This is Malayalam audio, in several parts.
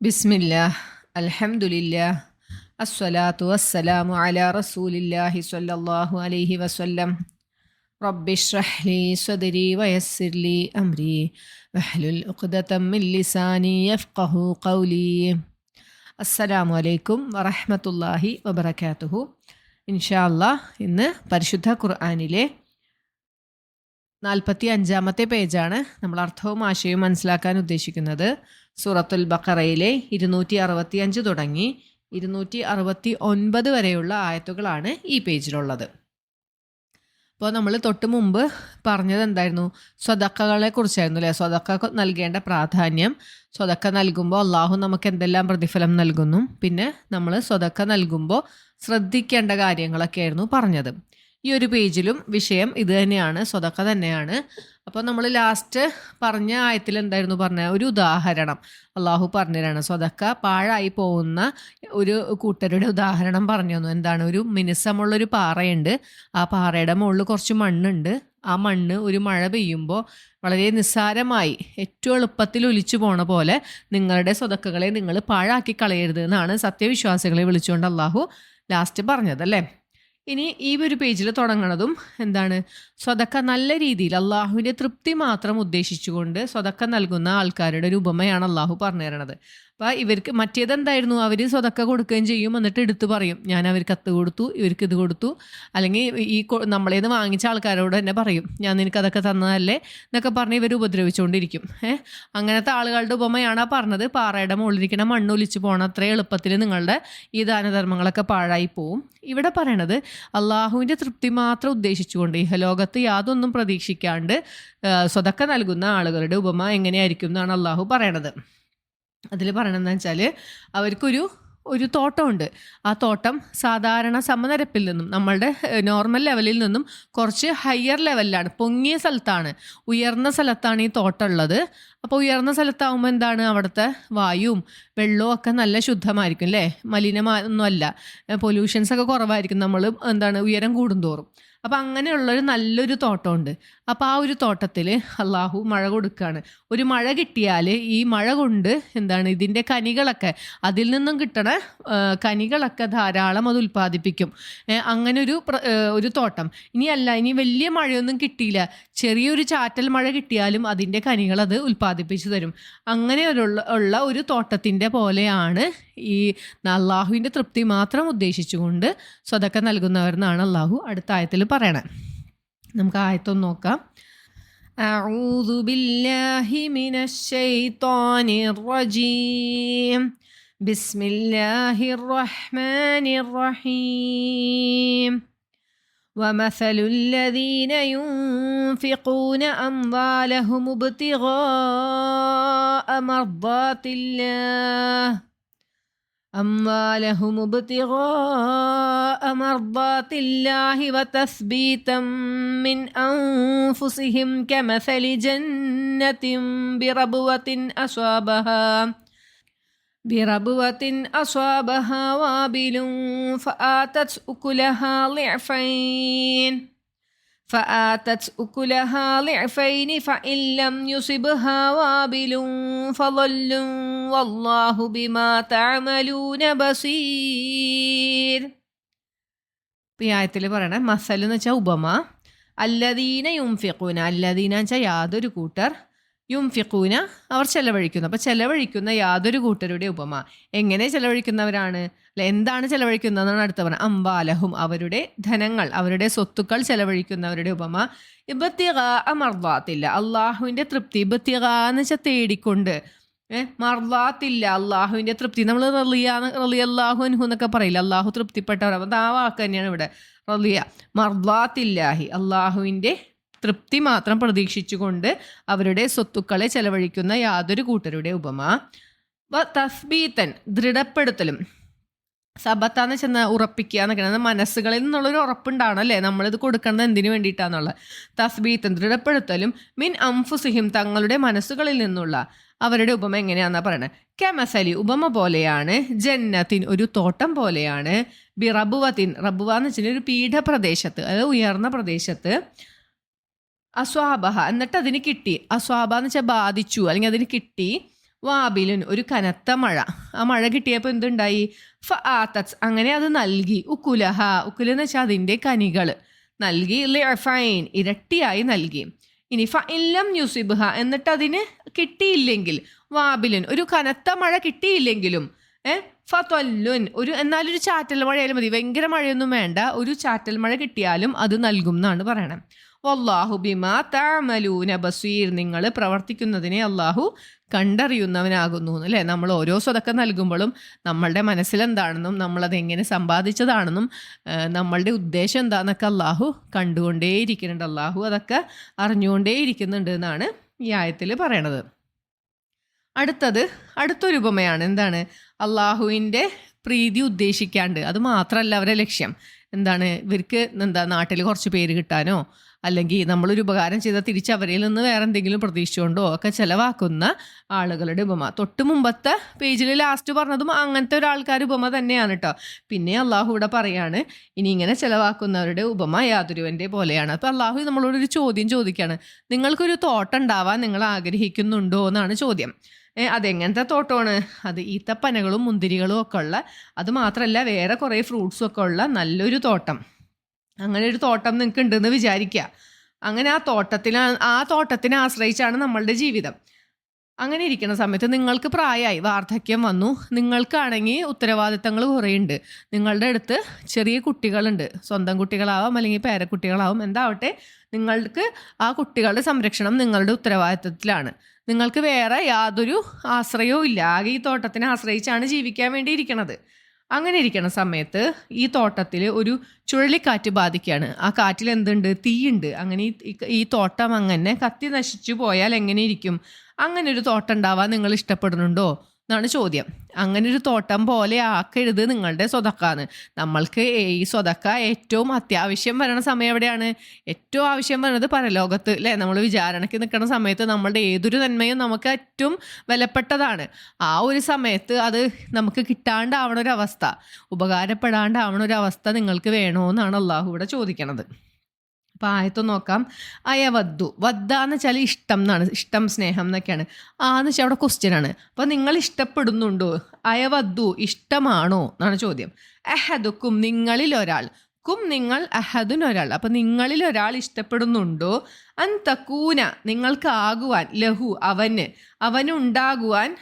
ബിസ്മില്ലാഹ് അൽഹംദുലില്ലാഹ് അസ്സലാത്തു വസ്സലാമു അലാ റസൂലില്ലാഹി സ്വല്ലല്ലാഹു അലൈഹി വസല്ലം റബ്ബിഷ്റഹ് ലി സ്വദരി വയസ്സിർ ലി അംരി വഹ്ലുൽ ഉഖ്ദതം മിൻ ലിസാനി യഫ്ഖഹു ഖൗലി അസ്സലാമു അലൈക്കും വറഹ്മത്തുള്ളാഹി വബറകാതുഹു ഇൻഷാ അല്ലാഹ് ഇന്ന് പരിശുദ്ധ ഖുർആനിലെ നാൽപ്പത്തി അഞ്ചാമത്തെ പേജാണ് നമ്മൾ അർത്ഥവും ആശയവും മനസ്സിലാക്കാൻ ഉദ്ദേശിക്കുന്നത്. സൂറത്തുൽ ബക്കറയിലെ ഇരുന്നൂറ്റി അറുപത്തി അഞ്ച് തുടങ്ങി ഇരുന്നൂറ്റി അറുപത്തി ഒൻപത് വരെയുള്ള ആയത്തുകളാണ് ഈ പേജിലുള്ളത്. അപ്പോൾ നമ്മൾ തൊട്ട് മുമ്പ് പറഞ്ഞത് എന്തായിരുന്നു? സ്വതക്കകളെ കുറിച്ചായിരുന്നു അല്ലേ? സ്വതക്ക നൽകേണ്ട പ്രാധാന്യം സ്വതക്ക നൽകുമ്പോൾ അള്ളാഹു നമുക്ക് എന്തെല്ലാം പ്രതിഫലം നൽകുന്നു? പിന്നെ നമ്മൾ സ്വതക്ക നൽകുമ്പോൾ ശ്രദ്ധിക്കേണ്ട കാര്യങ്ങളൊക്കെ ആയിരുന്നു പറഞ്ഞത്. ഈ ഒരു പേജിലും വിഷയം ഇത് തന്നെയാണ് സ്വതക്ക തന്നെയാണ്. അപ്പോൾ നമ്മൾ ലാസ്റ്റ് പറഞ്ഞ ആയത്തിൽ എന്തായിരുന്നു പറഞ്ഞ? ഒരു ഉദാഹരണം. അള്ളാഹു പറഞ്ഞതാണ് സ്വതക്ക പാഴായി പോകുന്ന ഒരു കൂട്ടരുടെ ഉദാഹരണം പറഞ്ഞു തന്നു. എന്താണ്? ഒരു മിനുസമുള്ളൊരു പാറയുണ്ട്. ആ പാറയുടെ മുകളിൽ കുറച്ച് മണ്ണുണ്ട്. ആ മണ്ണ് ഒരു മഴ പെയ്യുമ്പോൾ വളരെ നിസ്സാരമായി ഏറ്റവും എളുപ്പത്തിൽ ഒലിച്ചു പോണ പോലെ നിങ്ങളുടെ സ്വതക്കകളെ നിങ്ങൾ പാഴാക്കി കളയരുത് എന്നാണ് സത്യവിശ്വാസികളെ വിളിച്ചുകൊണ്ട് അള്ളാഹു ലാസ്റ്റ് പറഞ്ഞത് അല്ലേ? ഇനി ഈ ഒരു പേജിൽ തുടങ്ങണതും എന്താണ്? സ്വതക്ക നല്ല രീതിയിൽ അള്ളാഹുവിന്റെ തൃപ്തി മാത്രം ഉദ്ദേശിച്ചുകൊണ്ട് സ്വതക്ക നൽകുന്ന ആൾക്കാരുടെ ഒരു ഉപമയാണ് അള്ളാഹു പറഞ്ഞു തരണത് അപ്പോൾ ഇവർക്ക് മറ്റേതെന്തായിരുന്നു? അവർ സ്വതക്ക കൊടുക്കുകയും ചെയ്യും. എന്നിട്ട് എടുത്ത് പറയും. ഞാൻ അവർക്ക് കത്ത് കൊടുത്തു ഇവർക്ക് ഇത് കൊടുത്തു. അല്ലെങ്കിൽ ഈ നമ്മളേന്ന് വാങ്ങിച്ച ആൾക്കാരോട് തന്നെ പറയും. ഞാൻ നിനക്ക് അതൊക്കെ തന്നതല്ലേ എന്നൊക്കെ പറഞ്ഞ് ഇവർ ഉപദ്രവിച്ചുകൊണ്ടിരിക്കും ഏഹ് അങ്ങനത്തെ ആളുകളുടെ ഉപമയാണ് ആ പറഞ്ഞത്. പാറയുടെ മുകളിലിരിക്കണ മണ്ണൊലിച്ച് പോകണം അത്ര എളുപ്പത്തിൽ നിങ്ങളുടെ ഈ ദാനധർമ്മങ്ങളൊക്കെ പാഴായി പോവും. ഇവിടെ പറയണത് അള്ളാഹുവിന്റെ തൃപ്തി മാത്രം ഉദ്ദേശിച്ചുകൊണ്ട് ഇഹലോകത്ത് യാതൊന്നും പ്രതീക്ഷിക്കാണ്ട് സ്വതക്ക നൽകുന്ന ആളുകളുടെ ഉപമ എങ്ങനെയായിരിക്കും എന്നാണ് അള്ളാഹു പറയണത്. അതിൽ പറയണമെന്ന് വെച്ചാൽ അവർക്കൊരു ഒരു തോട്ടമുണ്ട്. ആ തോട്ടം സാധാരണ സമനിരപ്പിൽ നിന്നും നമ്മളുടെ നോർമൽ ലെവലിൽ നിന്നും കുറച്ച് ഹയർ ലെവലിലാണ് പൊങ്ങിയ സ്ഥലത്താണ് ഉയർന്ന സ്ഥലത്താണ് ഈ തോട്ടം ഉള്ളത് അപ്പോൾ ഉയർന്ന സ്ഥലത്താവുമ്പോൾ എന്താണ് അവിടുത്തെ വായുവും വെള്ളവും ഒക്കെ നല്ല ശുദ്ധമായിരിക്കും അല്ലേ? മലിനമൊന്നുമല്ല പൊല്യൂഷൻസ് ഒക്കെ കുറവായിരിക്കും നമ്മൾ എന്താണ് ഉയരം കൂടുന്തോറും. അപ്പോൾ അങ്ങനെയുള്ളൊരു നല്ലൊരു തോട്ടമുണ്ട്. അപ്പോൾ ആ ഒരു തോട്ടത്തിൽ അള്ളാഹു മഴ കൊടുക്കുകയാണ് ഒരു മഴ കിട്ടിയാൽ ഈ മഴ കൊണ്ട് എന്താണ് ഇതിന്റെ കനികളൊക്കെ അതിൽ നിന്നും കിട്ടണ കനികളൊക്കെ ധാരാളം അത് ഉൽപ്പാദിപ്പിക്കും. അങ്ങനെ ഒരു ഒരു തോട്ടം. ഇനിയല്ല ഇനി വലിയ മഴയൊന്നും കിട്ടിയില്ല. ചെറിയൊരു ചാറ്റൽ മഴ കിട്ടിയാലും അതിന്റെ കനികൾ അത് ഉൽപ്പാദിപ്പിച്ചു തരും. അങ്ങനെ ഉള്ള ഒരു തോട്ടത്തിന്റെ പോലെയാണ് ഈ അള്ളാഹുവിന്റെ തൃപ്തി മാത്രം ഉദ്ദേശിച്ചുകൊണ്ട് സ്വതക്ക നൽകുന്നവർ എന്നാണ് അള്ളാഹു അടുത്ത ആയത്തിൽ പറയണേ നമുക്ക് ആയത്തൊന്ന് നോക്കാം أعوذ بالله من الشيطان الرجيم بسم الله الرحمن الرحيم ومثل الذين ينفقون أموالهم ابتغاء مرضات الله أموالهم ابتغاء مرضات الله وتثبيتا من أنفسهم كمثل جنة بربوة أصابها. بربوة أصابها وابل فآتت أكلها ضعفين. فآتت أكلها ضعفين فإن لم يصبها وابل فظل والله بما تعملون بصير ഈ ആയത്തിൽ പറയണേ മസൽ എന്ന് വെച്ചാൽ ഉപമ അല്ലദീന യുംഫിഖൂന അല്ലദീന വെച്ചാൽ യാതൊരു കൂട്ടർ യുംഫിഖൂന അവർ ചെലവഴിക്കുന്നു. അപ്പോൾ ചെലവഴിക്കുന്ന യാതൊരു കൂട്ടരുടെ ഉപമ. എങ്ങനെ ചെലവഴിക്കുന്നവരാണ്? അല്ലെ എന്താണ് ചെലവഴിക്കുന്നതെന്നാണ് അടുത്ത പറഞ്ഞത്. അംബാലഹും അവരുടെ ധനങ്ങൾ അവരുടെ സ്വത്തുക്കൾ ചെലവഴിക്കുന്നവരുടെ ഉപമ. ഇബത്തിക അമർവാത്തില്ല അള്ളാഹുവിന്റെ തൃപ്തി ഇബത്തിക എന്ന് വെച്ചാൽ തേടിക്കൊണ്ട്. ഏഹ് മർവാത്തില്ല അള്ളാഹുവിന്റെ തൃപ്തി. നമ്മൾ റലിയ റലി അള്ളാഹു അനുഹു എന്നൊക്കെ പറയില്ല? അള്ളാഹു തൃപ്തിപ്പെട്ടവർ. അപ്പം ആ വാക്ക് തന്നെയാണ് ഇവിടെ. റലിയ മർവാത്തില്ലാഹി അള്ളാഹുവിന്റെ തൃപ്തി മാത്രം പ്രതീക്ഷിച്ചുകൊണ്ട് അവരുടെ സ്വത്തുക്കളെ ചെലവഴിക്കുന്ന യാതൊരു കൂട്ടരുടെ ഉപമ. തസ്ബീത്തൻ ദൃഢപ്പെടുത്തലും. സബത്താന്ന് ചെന്ന് ഉറപ്പിക്കുക എന്നൊക്കെയാണ് മനസ്സുകളിൽ നിന്നുള്ളൊരു ഉറപ്പുണ്ടാണല്ലേ? നമ്മളിത് കൊടുക്കുന്നത് എന്തിനു വേണ്ടിയിട്ടാന്നുള്ളത്. തസ്ബീത്തൻ ദൃഢപ്പെടുത്തലും. മിൻ അംഫുസിഹിം തങ്ങളുടെ മനസ്സുകളിൽ നിന്നുള്ള അവരുടെ ഉപമ എങ്ങനെയാണെന്നാ പറയണത് കെമസലി ഉപമ പോലെയാണ്. ജന്നത്തിൻ ഒരു തോട്ടം പോലെയാണ്. ബി റബുവത്തിൻ റബുവ എന്ന് വെച്ചാൽ ഒരു പീഠപ്രദേശത്ത് അതായത് ഉയർന്ന പ്രദേശത്ത് അസ്വാബഹ എന്നിട്ട് അതിന് കിട്ടി. അസ്വാബ എന്ന് വെച്ചാൽ ബാധിച്ചു അല്ലെങ്കിൽ അതിന് കിട്ടി. വാബിലുൻ ഒരു കനത്ത മഴ. ആ മഴ കിട്ടിയപ്പോൾ എന്തുണ്ടായി? ഫ ആത്തസ് അങ്ങനെ അത് നൽകി. ഉക്കുലഹ ഉക്കുല എന്ന് വെച്ചാൽ അതിന്റെ കനികൾ നൽകി ഫൈൻ ഇരട്ടിയായി നൽകി. ഇനി ഫ ഇല്ലം യുസിബ്ഹ എന്നിട്ട് അതിന് കിട്ടിയില്ലെങ്കിൽ വാബിലുൻ ഒരു കനത്ത മഴ കിട്ടിയില്ലെങ്കിലും ഏ ഫത്വല്ലുൻ ഒരു എന്നാലൊരു ചാറ്റൽ മഴയായാലും മതി. ഭയങ്കര മഴയൊന്നും വേണ്ട. ഒരു ചാറ്റൽ മഴ കിട്ടിയാലും അത് നൽകും എന്നാണ് പറയണം. വല്ലാഹു ബിമാ താമലൂന ബസീർ. നിങ്ങൾ പ്രവർത്തിക്കുന്നതിനെ അള്ളാഹു കണ്ടറിയുന്നവനാകുന്നു അല്ലേ നമ്മൾ ഓരോ സ്വതക്ക നൽകുമ്പോഴും നമ്മളുടെ മനസ്സിലെന്താണെന്നും നമ്മളത് എങ്ങനെ സമ്പാദിച്ചതാണെന്നും നമ്മളുടെ ഉദ്ദേശം എന്താണെന്നൊക്കെ അള്ളാഹു കണ്ടുകൊണ്ടേയിരിക്കുന്നുണ്ട്. അള്ളാഹു അതൊക്കെ അറിഞ്ഞുകൊണ്ടേയിരിക്കുന്നുണ്ട് എന്നാണ് ഈ ആയത്തിൽ പറയണത്. അടുത്തത് അടുത്തൊരു ഉപമയാണ്. എന്താണ്? അള്ളാഹുവിന്റെ പ്രീതി ഉദ്ദേശിക്കാണ്ട്. അത് മാത്രമല്ല അവരെ ലക്ഷ്യം. എന്താണ്? ഇവർക്ക് എന്താ നാട്ടിൽ കുറച്ച് പേര് കിട്ടാനോ അല്ലെങ്കിൽ നമ്മളൊരു ഉപകാരം ചെയ്താൽ തിരിച്ച് അവരിൽ നിന്ന് വേറെ എന്തെങ്കിലും പ്രതീക്ഷിച്ചുകൊണ്ടോ ഒക്കെ ചിലവാക്കുന്ന ആളുകളുടെ ഉപമ. തൊട്ട് മുമ്പത്തെ പേജിൽ ലാസ്റ്റ് പറഞ്ഞതും അങ്ങനത്തെ ഒരാൾക്കാർ ഉപമ തന്നെയാണ് കേട്ടോ പിന്നെ അള്ളാഹു ഇവിടെ പറയാണ് ഇനി ഇങ്ങനെ ചിലവാക്കുന്നവരുടെ ഉപമ യാതൊരുവന്റെ പോലെയാണ്. അപ്പോൾ അള്ളാഹു നമ്മളോടൊരു ചോദ്യം ചോദിക്കുകയാണ് നിങ്ങൾക്കൊരു തോട്ടം ഉണ്ടാവാൻ നിങ്ങൾ ആഗ്രഹിക്കുന്നുണ്ടോ? എന്നാണ് ചോദ്യം. അതെങ്ങനത്തെ തോട്ടമാണ്? അത് ഈത്തപ്പനകളും മുന്തിരികളും ഒക്കെ ഉള്ള അത് മാത്രമല്ല വേറെ കുറേ ഫ്രൂട്ട്സും ഒക്കെ ഉള്ള നല്ലൊരു തോട്ടം. അങ്ങനെ ഒരു തോട്ടം നിങ്ങൾക്ക് ഉണ്ടെന്ന് വിചാരിക്കുക അങ്ങനെ ആ തോട്ടത്തിന് ആ തോട്ടത്തിനെ ആശ്രയിച്ചാണ് നമ്മളുടെ ജീവിതം. അങ്ങനെ ഇരിക്കുന്ന സമയത്ത് നിങ്ങൾക്ക് പ്രായമായി വാർദ്ധക്യം വന്നു. നിങ്ങൾക്കാണെങ്കിൽ ഉത്തരവാദിത്തങ്ങൾ കുറേയുണ്ട്. നിങ്ങളുടെ അടുത്ത് ചെറിയ കുട്ടികളുണ്ട്. സ്വന്തം കുട്ടികളാവാം അല്ലെങ്കിൽ പേരക്കുട്ടികളാവും. എന്താവട്ടെ നിങ്ങൾക്ക് ആ കുട്ടികളുടെ സംരക്ഷണം നിങ്ങളുടെ ഉത്തരവാദിത്തത്തിലാണ്. നിങ്ങൾക്ക് വേറെ യാതൊരു ആശ്രയവും ഇല്ല. ആകെ ഈ തോട്ടത്തിനെ ആശ്രയിച്ചാണ് ജീവിക്കാൻ വേണ്ടി ഇരിക്കണത് അങ്ങനെ ഇരിക്കുന്ന സമയത്ത് ഈ തോട്ടത്തിൽ ഒരു ചുഴലിക്കാറ്റ് ബാധിക്കുകയാണ്. ആ കാറ്റിൽ എന്തുണ്ട്? തീയുണ്ട്. അങ്ങനെ ഈ തോട്ടം അങ്ങനെ കത്തി നശിച്ചു പോയാൽ എങ്ങനെ ഇരിക്കും? അങ്ങനെ ഒരു തോട്ടം ഉണ്ടാവാൻ നിങ്ങൾ ഇഷ്ടപ്പെടുന്നുണ്ടോ? എന്നാണ് ചോദ്യം. അങ്ങനെ ഒരു തോട്ടം പോലെ ആക്കരുത് നിങ്ങളുടെ സ്വതക്കാന്ന്. നമ്മൾക്ക് ഈ സ്വതക്ക ഏറ്റവും അത്യാവശ്യം വരണ സമയം എവിടെയാണ്? ഏറ്റവും ആവശ്യം വരണത് പരലോകത്ത് അല്ലേ? നമ്മൾ വിചാരണയ്ക്ക് നിൽക്കുന്ന സമയത്ത് നമ്മളുടെ ഏതൊരു നന്മയും നമുക്ക് ഏറ്റവും വിലപ്പെട്ടതാണ്. ആ ഒരു സമയത്ത് അത് നമുക്ക് കിട്ടാണ്ടാവണ ഒരു അവസ്ഥ ഉപകാരപ്പെടാണ്ടാവണ ഒരു അവസ്ഥ നിങ്ങൾക്ക് വേണോ എന്നാണ് അള്ളാഹു ഇവിടെ ചോദിക്കണത്. അപ്പം ആയത്ത് നോക്കാം. അയവദ്ദു വദ്ദ. എന്ന് വെച്ചാൽ ഇഷ്ടം എന്നാണ്. ഇഷ്ടം സ്നേഹം എന്നൊക്കെയാണ്. ആ എന്ന് വെച്ചാൽ അവിടെ ക്വസ്റ്റ്യൻ ആണ്. അപ്പം നിങ്ങൾ ഇഷ്ടപ്പെടുന്നുണ്ടോ? അയവദ്ദു ഇഷ്ടമാണോ എന്നാണ് ചോദ്യം. അഹദുക്കും നിങ്ങളിൽ ഒരാൾ. കും നിങ്ങൾ അഹദുൻ ഒരാൾ. അപ്പം നിങ്ങളിൽ ഒരാൾ ഇഷ്ടപ്പെടുന്നുണ്ടോ? അൻ തക്കൂന നിങ്ങൾക്ക് ആകുവാൻ ലഹു അവന്. അവനുണ്ടാകുവാൻ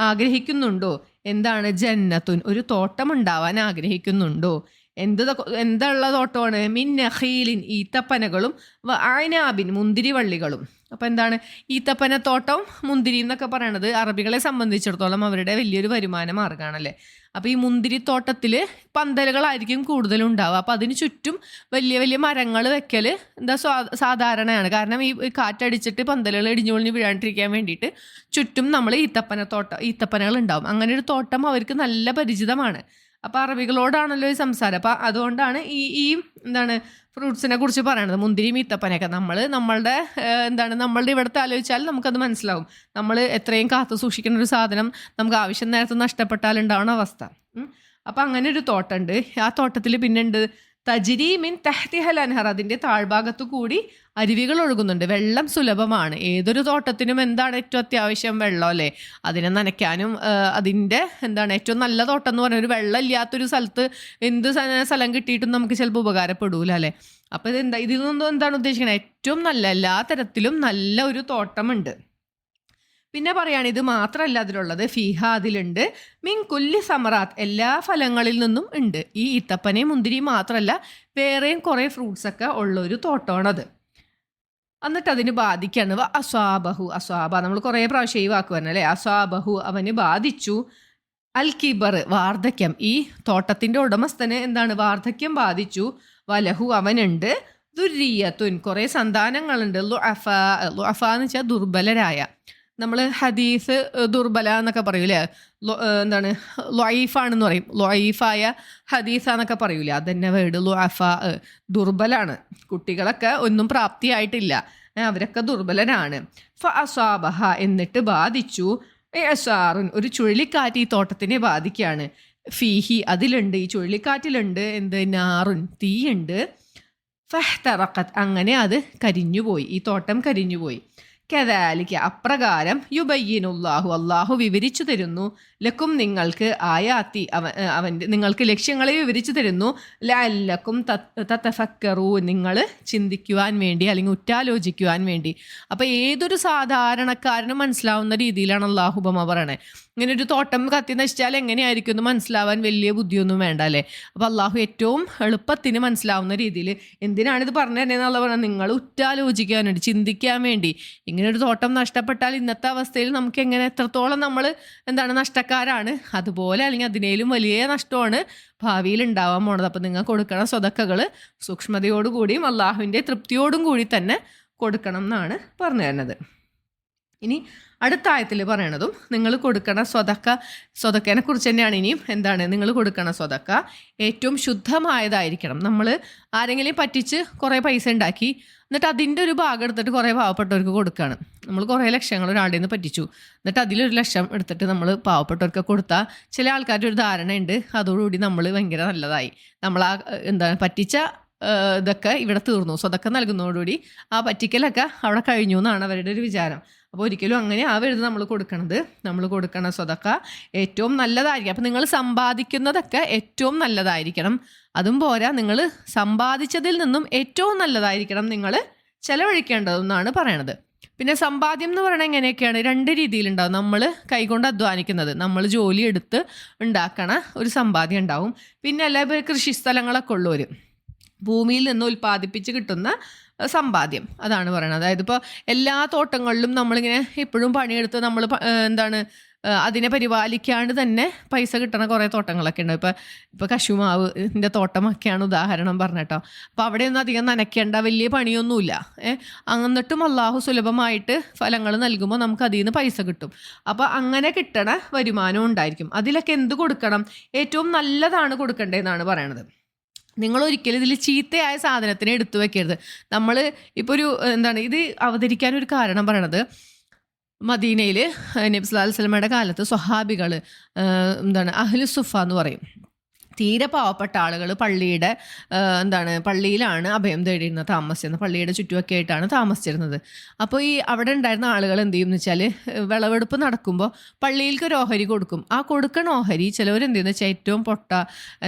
ആഗ്രഹിക്കുന്നുണ്ടോ? എന്താണ് ജന്നത്തുൻ? ഒരു തോട്ടം ഉണ്ടാവാൻ ആഗ്രഹിക്കുന്നുണ്ടോ? എന്ത് എന്തുള്ള തോട്ടമാണ്? മിൻ നഖീലിൻ ഈത്തപ്പനകളും ആനാബിൻ മുന്തിരിവള്ളികളും. അപ്പം എന്താണ്? ഈത്തപ്പന തോട്ടം മുന്തിരി എന്നൊക്കെ പറയണത് അറബികളെ സംബന്ധിച്ചിടത്തോളം അവരുടെ വലിയൊരു വരുമാന മാർഗമാണല്ലേ അപ്പോൾ ഈ മുന്തിരി തോട്ടത്തിൽ പന്തലുകളായിരിക്കും കൂടുതലും ഉണ്ടാവുക അപ്പോൾ അതിന് ചുറ്റും വലിയ വലിയ മരങ്ങൾ വെക്കൽ എന്താ സാധാരണയാണ്. കാരണം ഈ കാറ്റടിച്ചിട്ട് പന്തലുകൾ ഇടിഞ്ഞുപൊളിഞ്ഞ് വീഴാണ്ടിരിക്കാൻ വേണ്ടിയിട്ട് ചുറ്റും നമ്മൾ ഈത്തപ്പന തോട്ടം ഈത്തപ്പനകൾ ഉണ്ടാവും. അങ്ങനെ ഒരു തോട്ടം അവർക്ക് നല്ല പരിചിതമാണ്. അപ്പോൾ അറബികളോടാണല്ലോ ഈ സംസാരം. അപ്പോൾ അതുകൊണ്ടാണ് ഈ ഈ എന്താണ് ഫ്രൂട്ട്സിനെ കുറിച്ച് പറയണത്. മുന്തിരിയും ഈത്തപ്പനയൊക്കെ. നമ്മൾ നമ്മളുടെ എന്താണ് നമ്മളുടെ ഇവിടുത്തെ ആലോചിച്ചാൽ നമുക്കത് മനസ്സിലാവും. നമ്മൾ എത്രയും കാത്തു സൂക്ഷിക്കുന്ന ഒരു സാധനം നമുക്ക് ആവശ്യം നേരത്തെ നഷ്ടപ്പെട്ടാൽ ഉണ്ടാവുന്ന അവസ്ഥ. അപ്പം അങ്ങനെ ഒരു തോട്ടമുണ്ട് ആ തോട്ടത്തിൽ പിന്നുണ്ട് തജിരി മിൻ തെഹ്തിഹൽ അൻഹർ അതിന്റെ താഴ്ഭാഗത്തു കൂടി അരുവികൾ ഒഴുകുന്നുണ്ട്. വെള്ളം സുലഭമാണ്. ഏതൊരു തോട്ടത്തിനും എന്താണ് ഏറ്റവും അത്യാവശ്യം? വെള്ളം അല്ലേ? അതിനെ നനയ്ക്കാനും അതിന്റെ എന്താണ് ഏറ്റവും നല്ല തോട്ടം എന്ന് പറഞ്ഞാൽ ഒരു വെള്ളം ഇല്ലാത്തൊരു സ്ഥലത്ത് എന്ത് സ്ഥലം കിട്ടിയിട്ടും നമുക്ക് ചിലപ്പോൾ ഉപകാരപ്പെടൂല അല്ലേ? അപ്പോൾ ഇത് എന്താ ഇതിൽ നിന്നും എന്താണ് ഉദ്ദേശിക്കുന്നത് ഏറ്റവും നല്ല എല്ലാ തരത്തിലും നല്ല ഒരു തോട്ടമുണ്ട്. പിന്നെ പറയാണ് ഇത് മാത്രമല്ല അതിലുള്ളത്. ഫിഹ അതിലുണ്ട്. മിൻ കുല്ലി സമറാത്ത് എല്ലാ ഫലങ്ങളിൽ നിന്നും ഉണ്ട്. ഈ ഈത്തപ്പനയും മുന്തിരിയും മാത്രമല്ല വേറെയും കുറേ ഫ്രൂട്ട്സൊക്കെ ഉള്ള ഒരു തോട്ടമാണത്. എന്നിട്ട് അതിന് ബാധിക്കാണ്. വ അസ്വാബഹു അസ്വാബ. നമ്മൾ കുറേ പ്രാവശ്യം ഈ വാക്ക് പറഞ്ഞല്ലേ? അസ്വാബഹു അവന് ബാധിച്ചു. അൽ കിബർ വാർദ്ധക്യം. ഈ തോട്ടത്തിന്റെ ഉടമസ്ഥന് എന്താണ്? വാർദ്ധക്യം ബാധിച്ചു. വലഹു അവനുണ്ട്. ദുരിയത്തുൻ കുറേ സന്താനങ്ങളുണ്ട്. ലുഅഫ ലുഅഫ എന്ന് വെച്ചാൽ ദുർബലരായ. നമ്മൾ ഹദീസ് ദുർബല എന്നൊക്കെ പറയൂലേ എന്താണ് ലൊയ്ഫാണെന്ന് പറയും. ലൊയ്ഫായ ഹദീസ എന്നൊക്കെ പറയൂലേ? അതന്നെ വേർഡ് ലുഅഫ ദുർബലാണ്. കുട്ടികളൊക്കെ ഒന്നും പ്രാപ്തിയായിട്ടില്ല. അവരൊക്കെ ദുർബലരാണ്. ഫ അസാബഹ എന്നിട്ട് ബാധിച്ചു. എസാറുൻ ഒരു ചുഴലിക്കാറ്റ് ഈ തോട്ടത്തിനെ ബാധിക്കുകയാണ്. ഫീഹി അതിലുണ്ട്. ഈ ചുഴലിക്കാറ്റിലുണ്ട്. എന്ത്? നാറുൻ തീയുണ്ട്. ഫഹ്തറക്കത്ത് അങ്ങനെ അത് കരിഞ്ഞുപോയി. ഈ തോട്ടം കരിഞ്ഞുപോയി. കദാലിക്ക അപ്രകാരം യുബയ്യനുല്ലാഹു അള്ളാഹു വിവരിച്ചു തരുന്നു. ലക്കും നിങ്ങൾക്ക് ആയാത്തി അവൻ അവന്റെ നിങ്ങൾക്ക് ലക്ഷ്യങ്ങളെ വിവരിച്ചു തരുന്നു. ലക്കും തത്തഫക്കറൂ നിങ്ങൾ ചിന്തിക്കുവാൻ വേണ്ടി അല്ലെങ്കിൽ ഉറ്റാലോചിക്കുവാൻ വേണ്ടി. അപ്പോൾ ഏതൊരു സാധാരണക്കാരനും മനസ്സിലാവുന്ന രീതിയിലാണ് അള്ളാഹു ഉപമ പറയണേ. ഇങ്ങനെ ഒരു തോട്ടം കത്തി നശിച്ചാൽ എങ്ങനെയായിരിക്കും എന്ന് മനസ്സിലാവാൻ വലിയ ബുദ്ധിയൊന്നും വേണ്ട അല്ലേ? അപ്പോൾ അള്ളാഹു ഏറ്റവും എളുപ്പത്തിന് മനസ്സിലാവുന്ന രീതിയിൽ എന്തിനാണിത് പറഞ്ഞു തന്നെ എന്നുള്ള പറഞ്ഞാൽ നിങ്ങൾ ഉറ്റാലോചിക്കാൻ വേണ്ടി ചിന്തിക്കാൻ വേണ്ടി. ഇങ്ങനെ ഒരു തോട്ടം നഷ്ടപ്പെട്ടാൽ ഇന്നത്തെ അവസ്ഥയിൽ നമുക്ക് എങ്ങനെ എത്രത്തോളം നമ്മൾ എന്താണ് നഷ്ടക്കാരാണ്? അതുപോലെ അല്ലെങ്കിൽ അതിനേലും വലിയ നഷ്ടമാണ് ഭാവിയിൽ ഉണ്ടാവാൻ പോണത്. അപ്പം നിങ്ങൾ കൊടുക്കണ സ്വതക്കകൾ സൂക്ഷ്മതയോടുകൂടിയും അള്ളാഹുവിന്റെ തൃപ്തിയോടും കൂടി തന്നെ കൊടുക്കണം എന്നാണ് പറഞ്ഞു തരുന്നത്. ഇനി അടുത്ത ആയത്തിൽ പറയണതും നിങ്ങൾ കൊടുക്കണ സ്വതക്ക സ്വതക്കേനെ കുറിച്ച് തന്നെയാണ് ഇനിയും. എന്താണ്? നിങ്ങൾ കൊടുക്കണ സ്വതക്ക ഏറ്റവും ശുദ്ധമായതായിരിക്കണം. നമ്മൾ ആരെങ്കിലും പറ്റിച്ച് കുറേ പൈസ ഉണ്ടാക്കി എന്നിട്ട് അതിന്റെ ഒരു ഭാഗം എടുത്തിട്ട് കുറേ പാവപ്പെട്ടവർക്ക് കൊടുക്കുകയാണ് നമ്മൾ കുറേ ലക്ഷങ്ങൾ ഒരാളുടെ നിന്ന് പറ്റിച്ചു. എന്നിട്ട് അതിലൊരു ലക്ഷം എടുത്തിട്ട് നമ്മൾ പാവപ്പെട്ടവർക്ക് കൊടുത്താൽ ചില ആൾക്കാരുടെ ഒരു ധാരണയുണ്ട്. അതോടുകൂടി നമ്മൾ ഭയങ്കര നല്ലതായി. നമ്മൾ ആ എന്താണ് പറ്റിച്ച ഇതൊക്കെ ഇവിടെ തീർന്നു. സ്വതൊക്കെ നൽകുന്നതോടുകൂടി ആ പറ്റിക്കലൊക്കെ അവിടെ കഴിഞ്ഞു എന്നാണ് അവരുടെ ഒരു വിചാരം. അപ്പോൾ ഒരിക്കലും അങ്ങനെ ആവരുത് നമ്മൾ കൊടുക്കണത്. നമ്മൾ കൊടുക്കണ സ്വതക്ക ഏറ്റവും നല്ലതായിരിക്കും. അപ്പം നിങ്ങൾ സമ്പാദിക്കുന്നതൊക്കെ ഏറ്റവും നല്ലതായിരിക്കണം. അതും പോരാ നിങ്ങൾ സമ്പാദിച്ചതിൽ നിന്നും ഏറ്റവും നല്ലതായിരിക്കണം നിങ്ങൾ ചെലവഴിക്കേണ്ടതെന്നാണ് പറയണത്. പിന്നെ സമ്പാദ്യം എന്ന് പറയുന്നത് എങ്ങനെയൊക്കെയാണ്? രണ്ട് രീതിയിലുണ്ടാവും. നമ്മൾ കൈകൊണ്ട് അധ്വാനിക്കുന്നത്. നമ്മൾ ജോലി എടുത്ത് ഉണ്ടാക്കണ ഒരു സമ്പാദ്യം ഉണ്ടാവും. പിന്നെ അല്ല കൃഷി സ്ഥലങ്ങളൊക്കെ ഉള്ളവർ ഭൂമിയിൽ നിന്ന് ഉൽപ്പാദിപ്പിച്ച് കിട്ടുന്ന സമ്പാദ്യം. അതാണ് പറയുന്നത് അതായത് ഇപ്പോൾ എല്ലാ തോട്ടങ്ങളിലും നമ്മളിങ്ങനെ ഇപ്പോഴും പണിയെടുത്ത് നമ്മൾ എന്താണ് അതിനെ പരിപാലിക്കാണ്ട് തന്നെ പൈസ കിട്ടണ കുറേ തോട്ടങ്ങളൊക്കെ ഉണ്ട്. ഇപ്പോൾ ഇപ്പോൾ കശുമാവിന്റെ തോട്ടമൊക്കെയാണ് ഉദാഹരണം പറഞ്ഞിട്ടോ. അപ്പോൾ അവിടെയൊന്നും അധികം നനയ്ക്കേണ്ട വലിയ പണിയൊന്നുമില്ല. ഏഹ് എന്നിട്ടും അള്ളാഹു സുലഭമായിട്ട് ഫലങ്ങൾ നൽകുമ്പോൾ നമുക്ക് അതിൽ നിന്ന് പൈസ കിട്ടും. അപ്പോൾ അങ്ങനെ കിട്ടണ വരുമാനം ഉണ്ടായിരിക്കും. അതിലൊക്കെ എന്ത് കൊടുക്കണം? ഏറ്റവും നല്ലതാണ് കൊടുക്കേണ്ടതെന്നാണ് പറയണത്. നിങ്ങൾ ഒരിക്കലും ഇതിൽ ചീത്തയായ സാധനത്തിനെ എടുത്തു വെക്കരുത്. നമ്മൾ ഇപ്പോൾ ഒരു എന്താണ് ഇത് അവതരിക്കാൻ ഒരു കാരണം പറയണത് മദീനയിൽ നബ്സ്ലാൽ സ്വലമയുടെ കാലത്ത് സ്വഹാബികൾ എന്താണ് അഹ്ലു സുഫ എന്ന് പറയും. തീരെ പാവപ്പെട്ട ആളുകൾ പള്ളിയുടെ എന്താണ് പള്ളിയിലാണ് അഭയം തേടിയിരുന്നത് താമസിച്ചിരുന്നത്. പള്ളിയുടെ ചുറ്റുമൊക്കെ ആയിട്ടാണ് താമസിച്ചിരുന്നത്. അപ്പോൾ ഈ അവിടെ ഉണ്ടായിരുന്ന ആളുകൾ എന്ത് ചെയ്യും എന്ന് വെച്ചാൽ വിളവെടുപ്പ് നടക്കുമ്പോൾ പള്ളിയിലേക്ക് ഒരു ഓഹരി കൊടുക്കും. ആ കൊടുക്കണ ഓഹരി ചിലവർ എന്ത് ചെയ്യുന്ന വെച്ചാൽ ഏറ്റവും പൊട്ട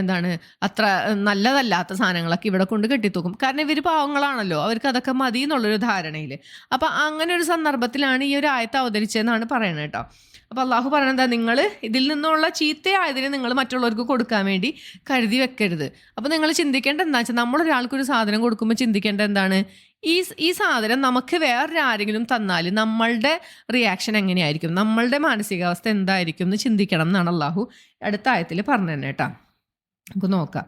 എന്താണ് അത്ര നല്ലതല്ലാത്ത സാധനങ്ങളൊക്കെ ഇവിടെ കൊണ്ട് കെട്ടിത്തൂക്കും. കാരണം ഇവർ പാവങ്ങളാണല്ലോ അവർക്ക് അതൊക്കെ മതി എന്നുള്ളൊരു ധാരണയിൽ അപ്പോൾ അങ്ങനെ ഒരു സന്ദർഭത്തിലാണ് ഈ ഒരു ആയത്ത് അവതരിച്ചതെന്നാണ് പറയുന്നത് കേട്ടോ. അപ്പോൾ അള്ളാഹു പറഞ്ഞത് നിങ്ങൾ ഇതിൽ നിന്നുള്ള ചീത്തയായതിനെ നിങ്ങൾ മറ്റുള്ളവർക്ക് കൊടുക്കാൻ വേണ്ടി കരുതി വെക്കരുത്. അപ്പോൾ നിങ്ങൾ ചിന്തിക്കേണ്ട എന്താ വെച്ചാൽ നമ്മളൊരാൾക്കൊരു സാധനം കൊടുക്കുമ്പോൾ ചിന്തിക്കേണ്ട എന്താണ്? ഈ ഈ സാധനം നമുക്ക് വേറൊരു ആരെങ്കിലും തന്നാൽ നമ്മളുടെ റിയാക്ഷൻ എങ്ങനെയായിരിക്കും? നമ്മളുടെ മാനസികാവസ്ഥ എന്തായിരിക്കും എന്ന് ചിന്തിക്കണം എന്നാണ് അള്ളാഹു അടുത്ത ആയത്തിൽ പറഞ്ഞു തന്നെ കേട്ടോ. നമുക്ക് നോക്കാം.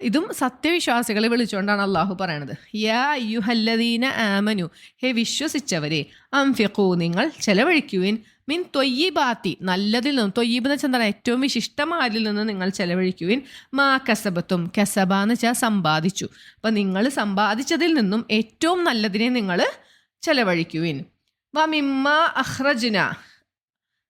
ഇതും സത്യവിശ്വാസികളെ വിളിച്ചുകൊണ്ടാണ് അള്ളാഹു പറയണത്. യാ യുഹല്ലദീന ആമനു ഹേ വിശ്വസിച്ചവരെ അംഫിഖു നിങ്ങൾ ചെലവഴിക്കുവിൻ മിൻ തൊയ്യീബാത്തി നല്ലതിൽ നിന്നും. തൊയ്യീബ് എന്ന് വെച്ചാൽ ഏറ്റവും വിശിഷ്ടമായതിൽ നിന്ന് നിങ്ങൾ ചെലവഴിക്കുവിൻ. മാ കസബത്തും. കസബ എന്ന് വെച്ചാൽ സമ്പാദിച്ചു. അപ്പം നിങ്ങൾ സമ്പാദിച്ചതിൽ നിന്നും ഏറ്റവും നല്ലതിനെ നിങ്ങൾ ചെലവഴിക്കുവിൻ. വ മിമ്മ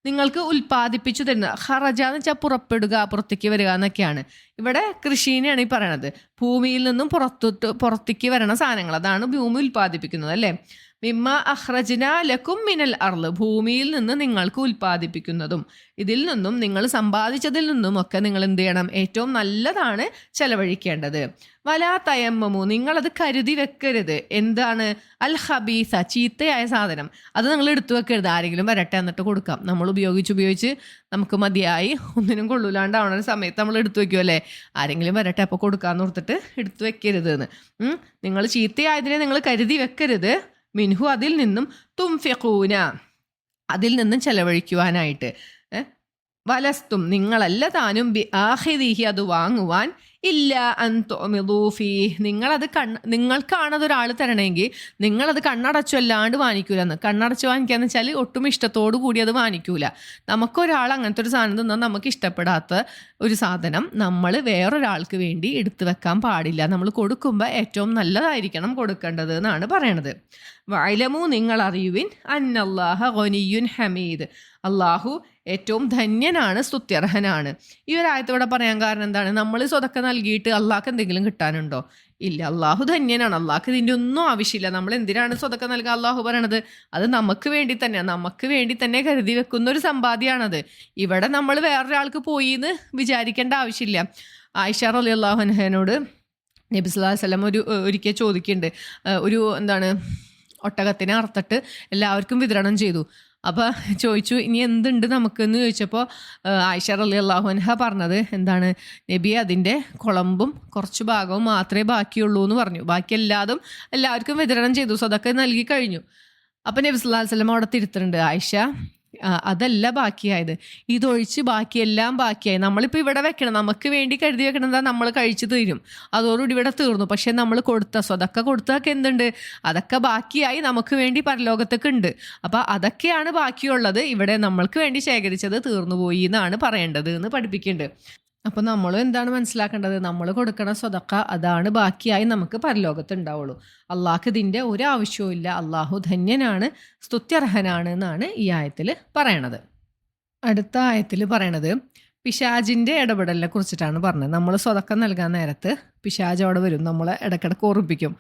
നിങ്ങൾക്ക് ഉൽപ്പാദിപ്പിച്ചു തരുന്ന. ഹറജ എന്ന് വെച്ചാൽ പുറപ്പെടുക പുറത്തേക്ക് വരിക എന്നൊക്കെയാണ്. ഇവിടെ കൃഷിനെയാണ് ഈ പറയണത്. ഭൂമിയിൽ നിന്നും പുറത്തോട്ട് പുറത്തേക്ക് വരണ സാധനങ്ങൾ. അതാണ് ഭൂമി ഉൽപ്പാദിപ്പിക്കുന്നത് അല്ലേ? മിമ്മ അഹ്റജന ലക്കും മിനൽ അർൾ ഭൂമിയിൽ നിന്ന് നിങ്ങൾക്ക് ഉൽപ്പാദിപ്പിക്കുന്നതും. ഇതിൽ നിന്നും നിങ്ങൾ സമ്പാദിച്ചതിൽ നിന്നും ഒക്കെ നിങ്ങൾ എന്ത് ചെയ്യണം? ഏറ്റവും നല്ലതാണ് ചെലവഴിക്കേണ്ടത്. വലാ തയമ്മമു നിങ്ങളത് കരുതി വെക്കരുത്. എന്താണ്? അൽ ഹബീസ ചീത്തയായ സാധനം. അത് നിങ്ങൾ എടുത്തു വെക്കരുത്. ആരെങ്കിലും വരട്ടെ എന്നിട്ട് കൊടുക്കാം. നമ്മൾ ഉപയോഗിച്ച് ഉപയോഗിച്ച് നമുക്ക് മതിയായി. ഒന്നിനും കൊള്ളൂലാണ്ടാവണ സമയത്ത് നമ്മൾ എടുത്തു വെക്കുമല്ലേ ആരെങ്കിലും വരട്ടെ അപ്പോൾ കൊടുക്കാമെന്ന് ഓർത്തിട്ട് എടുത്തു വെക്കരുത് എന്ന്. നിങ്ങൾ ചീത്തയായതിനെ നിങ്ങൾ കരുതി വെക്കരുത്. മിൻഹു അതിൽ നിന്നും തുംഫിഖൂന. അതിൽ നിന്നും ചെലവഴിക്കുവാനായിട്ട്. വലസ്തും നിങ്ങളല്ല താനും ബി ആഹിദിഹി അത് വാങ്ങുവാൻ ഇല്ല അൻതോമിദൂഫി നിങ്ങളത് കണ്ണ് നിങ്ങൾക്കാണത് ഒരാൾ തരണമെങ്കിൽ നിങ്ങളത് കണ്ണടച്ചു അല്ലാണ്ട് വാങ്ങിക്കൂലെന്ന് കണ്ണടച്ച് വാങ്ങിക്കാന്ന് വെച്ചാൽ ഒട്ടും ഇഷ്ടത്തോടു കൂടി അത് വാങ്ങിക്കൂല നമുക്കൊരാൾ അങ്ങനത്തെ ഒരു സാധനം തന്നാൽ നമുക്ക് ഇഷ്ടപ്പെടാത്ത ഒരു സാധനം നമ്മൾ വേറൊരാൾക്ക് വേണ്ടി എടുത്തു വെക്കാൻ പാടില്ല. നമ്മൾ കൊടുക്കുമ്പോൾ ഏറ്റവും നല്ലതായിരിക്കണം കൊടുക്കേണ്ടത് എന്നാണ് പറയണത്. വയലമു നിങ്ങൾ അറിയുവിൻ അന്നല്ലാഹ ഹമീദ്. അള്ളാഹു ഏറ്റവും ധന്യനാണ് സ്തുത്യർഹനാണ്. ഈ ഒരു ആയത്തോടെ പറയാൻ കാരണം എന്താണ്? നമ്മൾ സ്വതക്ക നൽകിയിട്ട് അള്ളാഹ്ക്ക് എന്തെങ്കിലും കിട്ടാനുണ്ടോ? ഇല്ല അള്ളാഹു ധന്യനാണ്. അള്ളാഹ്ക്ക് ഇതിന്റെ ഒന്നും ആവശ്യമില്ല. നമ്മൾ എന്തിനാണ് സ്വതക്ക നൽകുക? അള്ളാഹു പറയണത് അത് നമുക്ക് വേണ്ടി തന്നെയാണ് നമുക്ക് വേണ്ടി തന്നെ കരുതി വെക്കുന്ന ഒരു സമ്പാദ്യമാണത്. ഇവിടെ നമ്മൾ വേറൊരാൾക്ക് പോയി എന്ന് വിചാരിക്കേണ്ട ആവശ്യമില്ല. ആയിഷ അലി അള്ളാഹുനഹനോട് നബി അലൈഹി വസല്ലം ഒരു ഒരിക്കൽ ചോദിക്കുന്നുണ്ട്. ഒരു എന്താണ് ഒട്ടകത്തിനെ അറുത്തിട്ട് എല്ലാവർക്കും വിതരണം ചെയ്തു. അപ്പോൾ ചോദിച്ചു ഇനി എന്തുണ്ട് നമുക്ക് എന്ന് ചോദിച്ചപ്പോൾ ആയിഷ അലി അള്ളാഹുൻഹ പറഞ്ഞത് എന്താണ് നബി അതിന്റെ കുളമ്പും കുറച്ച് ഭാഗവും മാത്രമേ ബാക്കിയുള്ളൂ എന്ന് പറഞ്ഞു. ബാക്കി എല്ലാതും എല്ലാവർക്കും വിതരണം ചെയ്തു സോ അതൊക്കെ നൽകി കഴിഞ്ഞു. അപ്പം നബി വസല്ലം അവിടെ തിരുത്തുന്നുണ്ട് ആയിഷ അതല്ല ബാക്കിയായത്. ഇതൊഴിച്ച് ബാക്കിയെല്ലാം ബാക്കിയായി. നമ്മളിപ്പോൾ ഇവിടെ വെക്കണം. നമുക്ക് വേണ്ടി കരുതി വെക്കണതാ നമ്മൾ കഴിച്ചു തീരും. അതോടുകൂടി ഇവിടെ തീർന്നു. പക്ഷെ നമ്മൾ കൊടുത്ത സ്വതൊക്കെ കൊടുത്തൊക്കെ എന്തുണ്ട്? അതൊക്കെ ബാക്കിയായി നമുക്ക് വേണ്ടി പരലോകത്തൊക്കെ ഉണ്ട് അപ്പോൾ അതൊക്കെയാണ് ബാക്കിയുള്ളത്. ഇവിടെ നമ്മൾക്ക് വേണ്ടി ശേഖരിച്ചത് തീർന്നു പോയി എന്നാണ് പറയേണ്ടത് എന്ന് പഠിപ്പിക്കുന്നുണ്ട്. അപ്പം നമ്മളും എന്താണ് മനസ്സിലാക്കേണ്ടത്? നമ്മൾ കൊടുക്കണ സ്വതക്ക അതാണ് ബാക്കിയായി നമുക്ക് പരലോകത്ത് ഉണ്ടാവുള്ളൂ. അള്ളാഹ്ക്ക് ഇതിന്റെ ഒരു ആവശ്യവും ഇല്ല. അള്ളാഹു ധന്യനാണ് സ്തുത്യർഹനാണ് എന്നാണ് ഈ ആയത്തിൽ പറയണത്. അടുത്ത ആയത്തിൽ പറയണത് പിശാജിന്റെ ഇടപെടലിനെ കുറിച്ചിട്ടാണ് പറഞ്ഞത്. നമ്മൾ സ്വതക്കം നൽകാൻ നേരത്ത് പിശാജ് അവിടെ വരും. നമ്മളെ ഇടയ്ക്കിടയ്ക്ക് ഓർമ്മിപ്പിക്കും.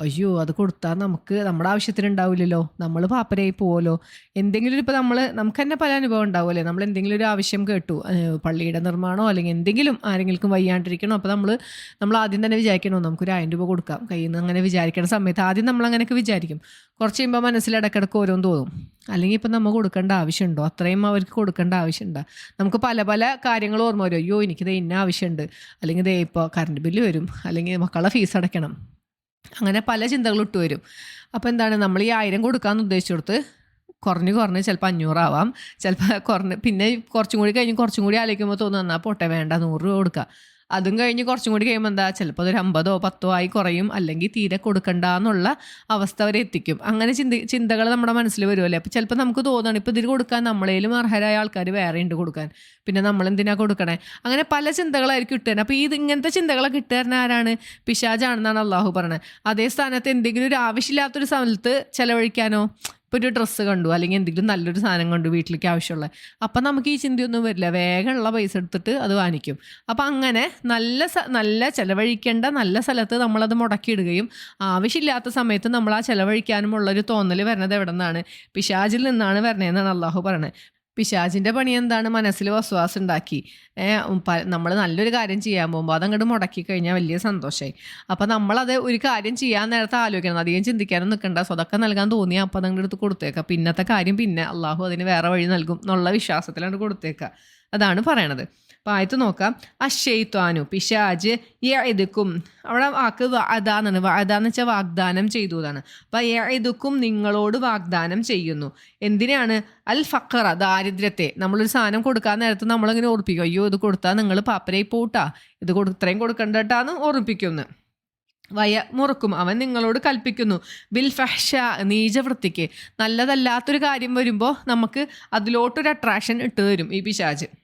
അയ്യോ അത് കൊടുത്താൽ നമുക്ക് നമ്മുടെ ആവശ്യത്തിന് ഉണ്ടാവില്ലല്ലോ. നമ്മൾ പാപ്പരായി പോവല്ലോ. എന്തെങ്കിലും ഇപ്പോൾ നമ്മൾ നമുക്ക് തന്നെ പല അനുഭവം ഉണ്ടാവുമല്ലേ നമ്മൾ എന്തെങ്കിലും ഒരു ആവശ്യം കേട്ടു. പള്ളിയുടെ നിർമ്മാണമോ അല്ലെങ്കിൽ എന്തെങ്കിലും ആരെങ്കിലും വയ്യാണ്ടിരിക്കണോ? അപ്പോൾ നമ്മൾ നമ്മൾ ആദ്യം തന്നെ വിചാരിക്കണോ നമുക്കൊരു ആയിരം രൂപ കൊടുക്കാം. കയ്യിൽ നിന്ന് അങ്ങനെ വിചാരിക്കണ സമയത്ത് ആദ്യം നമ്മൾ അങ്ങനെയൊക്കെ വിചാരിക്കും. കുറച്ച് കഴിയുമ്പോൾ മനസ്സിൽ ഇടയ്ക്കിടയ്ക്ക് ഓരോന്ന് തോന്നും. അല്ലെങ്കിൽ ഇപ്പം നമ്മൾ കൊടുക്കേണ്ട ആവശ്യമുണ്ടോ? അത്രയും അവർക്ക് കൊടുക്കേണ്ട ആവശ്യമുണ്ടോ? നമുക്ക് പല പല കാര്യങ്ങൾ ഓർമ്മ വരും. അയ്യോ എനിക്കിത് ഇന്ന ആവശ്യമുണ്ട്. അല്ലെങ്കിൽ ദേ ഇപ്പോൾ കറണ്ട് ബില്ല് വരും. അല്ലെങ്കിൽ മക്കളുടെ ഫീസ് അടയ്ക്കണം. അങ്ങനെ പല ചിന്തകളും ഇട്ട് വരും. അപ്പോൾ എന്താണ്? നമ്മൾ ഈ ആയിരം കൊടുക്കാമെന്ന് ഉദ്ദേശിച്ചെടുത്ത് കുറഞ്ഞ് കുറഞ്ഞ് ചിലപ്പോൾ അഞ്ഞൂറാവാം. ചിലപ്പോൾ കുറഞ്ഞ് പിന്നെ കുറച്ചും കൂടി കഴിഞ്ഞ് കുറച്ചും കൂടി ആലോചിക്കുമ്പോൾ തോന്നുന്നു എന്നാൽ പോട്ടെ വേണ്ട നൂറ് രൂപ കൊടുക്കുക അതും കഴിഞ്ഞ് കുറച്ചും കൂടി കഴിയുമ്പോൾ എന്താ ചിലപ്പോൾ ഒരു അമ്പതോ പത്തോ ആയി കുറയും. അല്ലെങ്കിൽ തീരെ കൊടുക്കണ്ട എന്നുള്ള അവസ്ഥ വരെ എത്തിക്കും. അങ്ങനെ ചിന്തി ചിന്തകൾ നമ്മുടെ മനസ്സിൽ വരുമല്ലേ അപ്പോൾ ചിലപ്പോൾ നമുക്ക് തോന്നണം ഇപ്പോൾ ഇതിന് കൊടുക്കാൻ നമ്മളേലും അർഹരായ ആൾക്കാർ വേറെ ഉണ്ട് കൊടുക്കാൻ. പിന്നെ നമ്മൾ എന്തിനാ കൊടുക്കണേ? അങ്ങനെ പല ചിന്തകളായിരിക്കും കിട്ടുക അപ്പോൾ ഇത് ഇങ്ങനത്തെ ചിന്തകളൊക്കെ ഇട്ടുതരുന്ന ആരാണ്? പിശാജാണെന്നാണ് അള്ളാഹു പറയുന്നത് അതേ സ്ഥാനത്ത് എന്തെങ്കിലും ഒരു ആവശ്യമില്ലാത്തൊരു സ്ഥലത്ത് ചെലവഴിക്കാനോ ഇപ്പോൾ ഒരു ഡ്രസ്സ് കണ്ടു അല്ലെങ്കിൽ എന്തെങ്കിലും നല്ലൊരു സാധനം കണ്ടു വീട്ടിലേക്ക് ആവശ്യമുള്ള. അപ്പം നമുക്ക് ഈ ചിന്തയൊന്നും വരില്ല. വേഗമുള്ള പൈസ എടുത്തിട്ട് അത് വാങ്ങിക്കും. അപ്പം അങ്ങനെ നല്ല നല്ല ചെലവഴിക്കേണ്ട നല്ല സ്ഥലത്ത് നമ്മളത് മുടക്കിയിടുകയും ആവശ്യമില്ലാത്ത സമയത്ത് നമ്മൾ ആ ചെലവഴിക്കാനുമുള്ളൊരു തോന്നൽ വരുന്നത് എവിടെ നിന്നാണ് പിശാചിൽ നിന്നാണ് വരണേന്നാണ് അള്ളാഹു പറയണത് പിശാചിന്റെ പണി എന്താണ്? മനസ്സിൽ വസ്വാസം ഉണ്ടാക്കി. നമ്മൾ നല്ലൊരു കാര്യം ചെയ്യാൻ പോകുമ്പോൾ അതങ്ങോട്ട് മുടക്കി കഴിഞ്ഞാൽ വലിയ സന്തോഷമായി അപ്പോൾ നമ്മളത് ഒരു കാര്യം ചെയ്യാൻ നേരത്തെ ആലോചിക്കണം. അധികം ചിന്തിക്കാനും നിൽക്കണ്ട സ്വതൊക്കെ നൽകാൻ തോന്നിയാൽ അപ്പോൾ അതങ്ങോട്ട് എടുത്ത് കൊടുത്തേക്കാം. പിന്നത്തെ കാര്യം പിന്നെ അള്ളാഹു അതിന് വേറെ വഴി നൽകും എന്നുള്ള വിശ്വാസത്തിലാണ് കൊടുത്തേക്കുക അതാണ് പറയണത്. അപ്പോൾ ആയത്ത് നോക്കാം. അഷെയ്ത്വാനു പിശാജ് യഇദുക്കും. അവിടെ വാക്ക് അതാന്നാണ് അതാന്ന് വെച്ചാൽ വാഗ്ദാനം ചെയ്തു എന്നാണ് അപ്പോൾ യഇദുക്കും നിങ്ങളോട് വാഗ്ദാനം ചെയ്യുന്നു. എന്തിനാണ്? അൽ ഫക്കറ ദാരിദ്ര്യത്തെ. നമ്മളൊരു സാധനം കൊടുക്കാൻ നേരത്ത് നമ്മളിങ്ങനെ ഓർപ്പിക്കും. അയ്യോ ഇത് കൊടുത്താൽ നിങ്ങൾ പാപ്പരായി പോട്ടാ. ഇത് കൊടു ഇത്രയും കൊടുക്കണ്ടട്ടാന്ന് ഓർപ്പിക്കുന്നു വയ മുറുക്കും. അവൻ നിങ്ങളോട് കൽപ്പിക്കുന്നു. ബിൽ ഫഹ്ഷ നീചവൃത്തിക്ക്. നല്ലതല്ലാത്തൊരു കാര്യം വരുമ്പോൾ നമുക്ക് അതിലോട്ടൊരു അട്രാക്ഷൻ ഇട്ട് തരും ഈ പിശാജ്.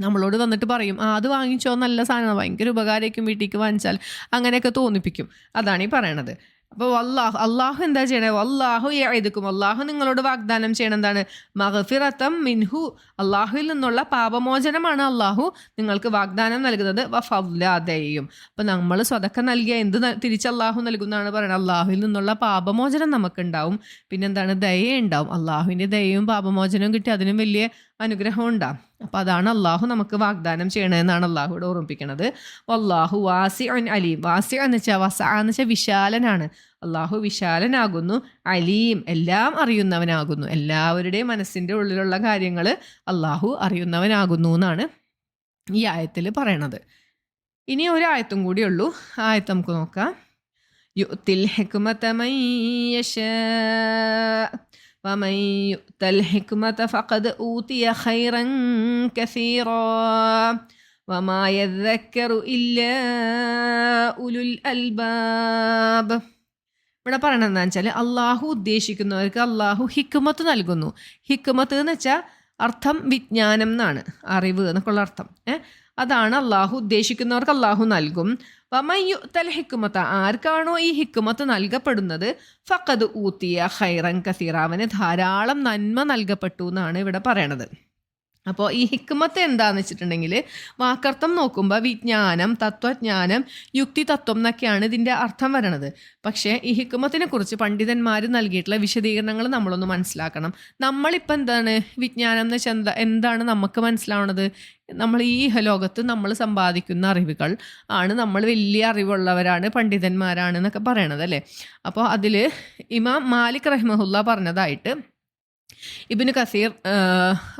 നമ്മളോട് തന്നിട്ട് പറയും ആ അത് വാങ്ങിച്ചോ നല്ല സാധനമാണ്. ഭയങ്കര ഉപകാരമായിരിക്കും വീട്ടിലേക്ക് വാങ്ങിച്ചാൽ. അങ്ങനെയൊക്കെ തോന്നിപ്പിക്കും. അതാണ് ഈ പറയണത്. അപ്പോൾ അള്ളാഹു അള്ളാഹു എന്താ ചെയ്യണേ? അള്ളാഹു എഴുതുക്കും അള്ളാഹു നിങ്ങളോട് വാഗ്ദാനം ചെയ്യണം എന്താണ് മഹഫിറത്തം മിൻഹു. അള്ളാഹുവിൽ നിന്നുള്ള പാപമോചനമാണ് അള്ളാഹു നിങ്ങൾക്ക് വാഗ്ദാനം നൽകുന്നത്. വഫല്ലാതെയും അപ്പം നമ്മൾ സ്വതക്ക നൽകിയ എന്ത് തിരിച്ച് അള്ളാഹു നൽകുന്നതാണ് പറയുന്നത് അള്ളാഹുവിൽ നിന്നുള്ള പാപമോചനം നമുക്കുണ്ടാവും. പിന്നെന്താണ് ദയ ഉണ്ടാവും. അള്ളാഹുവിന്റെ ദയയും പാപമോചനവും കിട്ടി അതിനും വലിയ അനുഗ്രഹം ഉണ്ടാവും അപ്പം അതാണ് അള്ളാഹു നമുക്ക് വാഗ്ദാനം ചെയ്യണമെന്നാണ് അള്ളാഹുവിടെ ഓർമ്മിപ്പിക്കുന്നത് അള്ളാഹു വാസി അലീം. വാസി എന്ന് വെച്ചാൽ വസ എന്ന് വെച്ചാൽ വിശാലനാണ്. അള്ളാഹു വിശാലനാകുന്നു അലീം. എല്ലാം അറിയുന്നവനാകുന്നു. എല്ലാവരുടെയും മനസ്സിന്റെ ഉള്ളിലുള്ള കാര്യങ്ങൾ അള്ളാഹു അറിയുന്നവനാകുന്നു എന്നാണ് ഈ ആയത്തിൽ പറയണത്. ഇനി ഒരു ആയത്തും കൂടി ഉള്ളൂ. ആയത്ത് നമുക്ക് നോക്കാം. യുത്തിൽ ഹെക്കുമത ومن يؤت الحكمة فقد أوتي خيرا كثيرا وما يذكر إلا أولو الألباب ഇവിടെ പറയണത് എന്താ വെച്ചാൽ അള്ളാഹു ഉദ്ദേശിക്കുന്നവർക്ക് അള്ളാഹു ഹിക്കുമത്ത് നൽകുന്നു ഹിക്കുമത്ത് എന്ന് വെച്ചാൽ അർത്ഥം വിജ്ഞാനം എന്നാണ് അറിവ് എന്നൊക്കെയുള്ള അർത്ഥം ഏ അതാണ് അള്ളാഹു ഉദ്ദേശിക്കുന്നവർക്ക് അള്ളാഹു നൽകും വമയ്യു തൽ ഹിക്കുമത്ത ആർക്കാണോ ഈ ഹിക്കുമത്ത് നൽകപ്പെടുന്നത്? ഫക്കത് ഊത്തിയ ഹൈറൻ കസീറ. ധാരാളം നന്മ നൽകപ്പെട്ടു എന്നാണ് ഇവിടെ പറയണത്. അപ്പോൾ ഈ ഹിക്മത്ത് എന്താന്ന് വെച്ചിട്ടുണ്ടെങ്കിൽ വാക്കർത്ഥം നോക്കുമ്പോൾ വിജ്ഞാനം തത്വജ്ഞാനം യുക്തി തത്വം എന്നൊക്കെയാണ് ഇതിന്റെ അർത്ഥം വരണത്. പക്ഷേ ഈ ഹിക്മത്തിനെ കുറിച്ച് പണ്ഡിതന്മാർ നൽകിയിട്ടുള്ള വിശദീകരണങ്ങൾ നമ്മളൊന്ന് മനസ്സിലാക്കണം. നമ്മളിപ്പോൾ എന്താണ് വിജ്ഞാനം എന്ന് വെച്ചാൽ എന്താ എന്താണ് നമുക്ക് മനസ്സിലാവണത്? നമ്മൾ ഈ ലോകത്ത് നമ്മൾ സമ്പാദിക്കുന്ന അറിവുകൾ ആണ് നമ്മൾ വലിയ അറിവുള്ളവരാണ് പണ്ഡിതന്മാരാണ് എന്നൊക്കെ പറയണത് അല്ലേ അപ്പോൾ അതിൽ ഇമാം മാലിക് റഹ്മഹുല്ല പറഞ്ഞതായിട്ട് ഇബിന് കസീർ